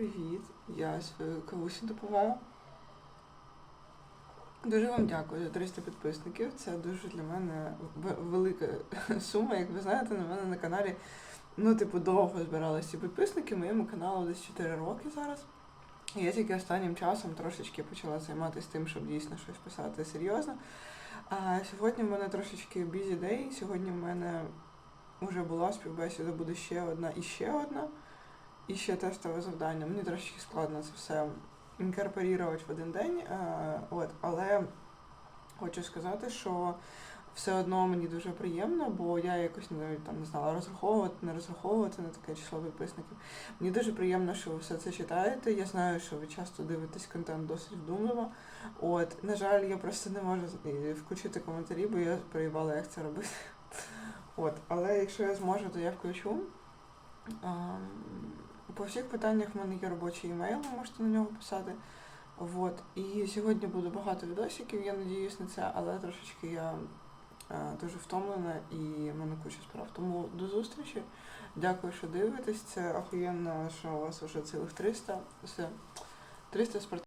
привіт! Я свою кавусю допиваю. Дуже вам дякую за 300 підписників. Це дуже для мене велика сума. Як ви знаєте, на мене на каналі ну, типу, довго збиралися підписники. Моєму каналу десь 4 роки зараз. І я тільки останнім часом трошечки почала займатися тим, щоб дійсно щось писати серйозно. А сьогодні в мене трошечки busy day. Сьогодні в мене вже була співбесіда, буде ще одна і ще одна. І ще тестове завдання. Мені трошки складно це все інкорпорувати в один день. е, От, але хочу сказати, що все одно мені дуже приємно, бо я якось навіть там не знала розраховувати, не розраховувати на таке число підписників. Мені дуже приємно, що ви все це читаєте. Я знаю, що ви часто дивитесь контент досить вдумливо. От, на жаль, я просто не можу включити коментарі, бо я проїбала, як це робити. От, але якщо я зможу, то я включу. По всіх питаннях в мене є робочий емейл, ви можете на нього писати. От. І сьогодні буде багато відосиків, я надіюсь на це, але трошечки я е, дуже втомлена і в мене куча справ. Тому до зустрічі. Дякую, що дивитесь. Це охуєнно, що у вас вже цілих 300. Все. 300 спорт.